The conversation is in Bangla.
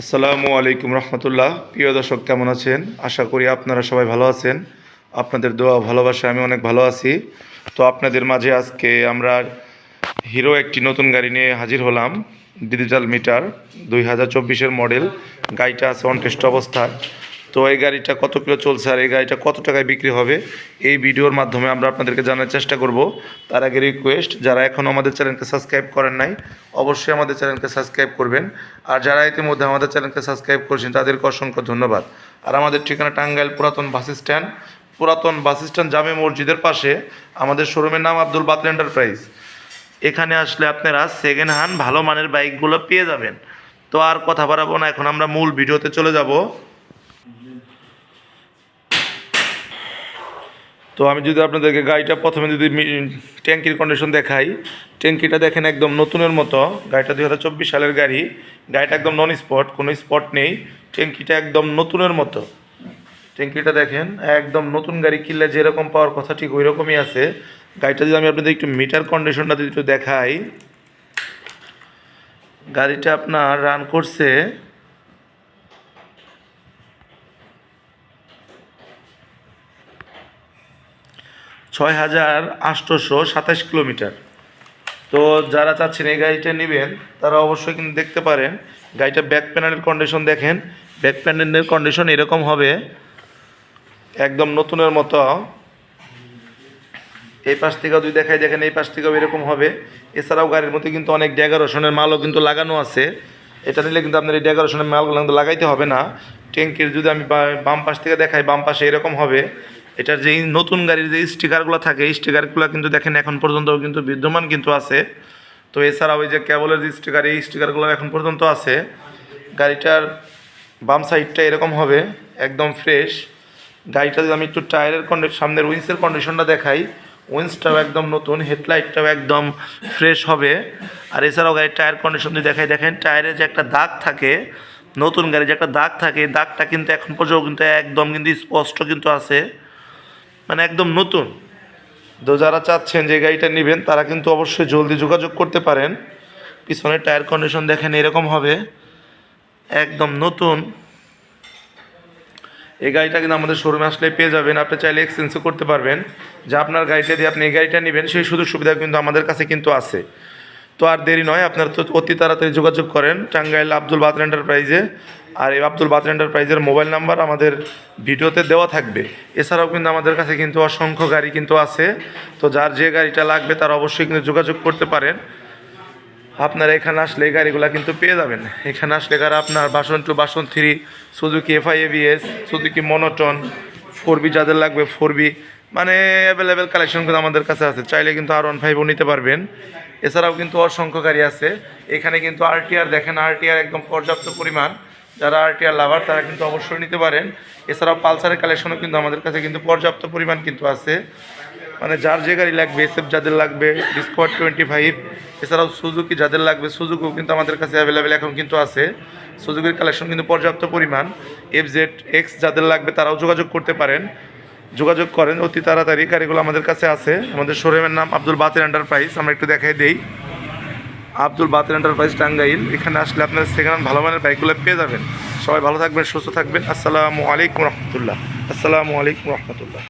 আসসালামু আলাইকুম রহমতুল্লাহ। প্রিয় দর্শক, কেমন আছেন? আশা করি আপনারা সবাই ভালো আছেন। আপনাদের দোয়া ভালোবাসা আমি অনেক ভালো আছি। তো আপনাদের মাঝে আজকে আমরা হিরো একটি নতুন গাড়ি নিয়ে হাজির হলাম, ডিজিটাল মিটার দুই হাজার মডেল। গাড়িটা আছে অনটেস্ট অবস্থায়। তো এই গাড়িটা কত কিলো চলছে আর এই গাড়িটা কত টাকায় বিক্রি হবে, এই ভিডিওর মাধ্যমে আমরা আপনাদেরকে জানার চেষ্টা করব। তার আগে রিকোয়েস্ট যারা এখনও আমাদের চ্যানেলকে সাবস্ক্রাইব করেন নাই, অবশ্যই আমাদের চ্যানেলকে সাবস্ক্রাইব করবেন। আর যারা ইতিমধ্যে আমাদের চ্যানেলকে সাবস্ক্রাইব করেছেন, তাদেরকে অসংখ্য ধন্যবাদ। আর আমাদের ঠিকানা টাঙ্গাইল পুরাতন বাস স্ট্যান্ড। পুরাতন বাস স্ট্যান্ড জামে মসজিদের পাশে আমাদের শোরুমের নাম আব্দুল বাতল এন্টারপ্রাইজ এখানে আসলে আপনারা সেকেন্ড হ্যান্ড ভালো মানের বাইকগুলো পেয়ে যাবেন। তো আর কথা বাড়াবো না, এখন আমরা মূল ভিডিওতে চলে যাব। তো আমি যদি আপনাদেরকে গাড়িটা প্রথমে যদি ট্যাঙ্কির কন্ডিশন দেখাই, ট্যাঙ্কিটা দেখেন একদম নতুনের মতো। গাড়িটা দুই হাজার চব্বিশ সালের গাড়ি। গাড়িটা একদম নন স্পট কোনো স্পট নেই। ট্যাঙ্কিটা একদম নতুনের মতো। ট্যাঙ্কিটা দেখেন, একদম নতুন গাড়ি কিনলে যেরকম পাওয়ার কথা ঠিক ওই রকমই আছে। গাড়িটা যদি আমি আপনাদের একটু মিটার কন্ডিশনটা যদি একটু দেখাই। গাড়িটা আপনার রান করছে ছয় হাজার আটশোশো সাতাশ কিলোমিটার। তো যারা চাচ্ছেন এই গাড়িটা নেবেন, তারা অবশ্যই কিন্তু দেখতে পারেন। গাড়িটা ব্যাক প্যানেলের কন্ডিশন দেখেন। ব্যাক প্যানেলের কন্ডিশন এরকম হবে। একদম নতুনের মতো। এই পাশ থেকেও যদি দেখাই, দেখেন এই পাশ থেকেও এরকম হবে। এছাড়াও গাড়ির মধ্যে কিন্তু অনেক ডেকোরেশনের মালও কিন্তু লাগানো আছে। এটা নিলে কিন্তু আপনার এই ডেকোরেশনের মালগুলো কিন্তু লাগাইতে হবে না। ট্যাঙ্কির যদি আমি বাম পাশ থেকে দেখাই, বাম পাশে এরকম হবে। এটার যে নতুন গাড়ির যে স্টিকারগুলো থাকে, এই স্টিকারগুলো কিন্তু দেখেন এখন পর্যন্ত কিন্তু বিদ্যমান কিন্তু আছে। তো এছাড়াও ওই যে কেবলের যে স্টিকার এই স্টিকারগুলো এখন পর্যন্ত আছে। গাড়িটার বাম সাইডটা এরকম হবে, একদম ফ্রেশ গাড়িটা যদি আমি একটু টায়ারের কন্ডিশন সামনের উইন্সের কন্ডিশনটা দেখাই উইন্সটাও একদম নতুন হেডলাইটটাও একদম ফ্রেশ হবে। আর এছাড়াও গাড়ির টায়ার কন্ডিশন যদি দেখাই, দেখেন টায়ারে যে একটা দাগ থাকে, নতুন গাড়ি যে একটা দাগ থাকে দাগটা কিন্তু এখন পর্যন্ত কিন্তু একদম কিন্তু স্পষ্ট কিন্তু আছে। মানে একদম নতুন। তো যারা চাচ্ছেন যে গাড়িটা নেবেন, তারা কিন্তু অবশ্যই জলদি যোগাযোগ করতে পারেন। পিছনের টায়ার কন্ডিশন দেখেন এরকম হবে। একদম নতুন। এই গাড়িটা কিন্তু আমাদের শোরুমে আসলে পেয়ে যাবেন। আপনি চাইলে এক্সচেঞ্জও করতে পারবেন। যে আপনার গাড়িটা দিয়ে আপনি এই গাড়িটা নেবেন, সেই সুযোগ সুবিধা কিন্তু আমাদের কাছে কিন্তু আছে। তো আর দেরি নয়, আপনারা তো অতি তাড়াতাড়ি যোগাযোগ করেন। টাঙ্গাইল আব্দুল বাতর এন্টারপ্রাইজে আর এই আব্দুল বাতর এন্টারপ্রাইজের মোবাইল নাম্বার আমাদের ভিডিওতে দেওয়া থাকবে। এছাড়াও কিন্তু আমাদের কাছে কিন্তু অসংখ্য গাড়ি কিন্তু আছে। তো যার যে গাড়িটা লাগবে তার অবশ্যই কিন্তু যোগাযোগ করতে পারেন। আপনারা এখানে আসলে এই গাড়িগুলো কিন্তু পেয়ে যাবেন। এখানে আসলে গাড়ি আপনার version two version three, Suzuki FI ABS Suzuki monotone four B যাদের লাগবে ফোর বি মানে অ্যাভেলেবেল কালেকশন কিন্তু আমাদের কাছে আছে। চাইলে কিন্তু আর ওয়ান ফাইভও নিতে পারবেন। এছাড়াও কিন্তু অসংখ্য গাড়ি আছে। এখানে কিন্তু আরটিআর দেখেন আরটিআর একদম পর্যাপ্ত পরিমাণ। যারা আরটিআর লাভার তারা কিন্তু অবশ্যই নিতে পারেন। এছাড়াও পালসারের কালেকশনও কিন্তু আমাদের কাছে কিন্তু পর্যাপ্ত পরিমাণ কিন্তু আছে। মানে যার যে গাড়ি লাগবে এসএফ যাদের লাগবে ডিসকোয়ার টোয়েন্টি ফাইভ এছাড়াও সুজুকি যাদের লাগবে সুজুকিও কিন্তু আমাদের কাছে অ্যাভেলেবেল এখন কিন্তু আছে। সুজুকির কালেকশন কিন্তু পর্যাপ্ত পরিমাণ। এফ জেড এক্স যাদের লাগবে, তারাও যোগাযোগ করতে পারেন। যোগাযোগ করেন, অতি তাড়াতাড়ি গাড়িগুলো আমাদের কাছে আছে। আমাদের শোরুমের নাম আব্দুল বাতের এন্টারপ্রাইজ আমরা একটু দেখাই দেই। আব্দুল বাতের এন্টারপ্রাইজ টাঙ্গাইল। এখানে আসলে আপনার সেখানে ভালো মানের বাইকগুলো পেয়ে যাবেন। সবাই ভালো থাকবেন, সুস্থ থাকবেন। আসসালামু আলাইকুম রহমতুল্লাহ। আসসালামু আলাইকুম রহমতুল্লাহ।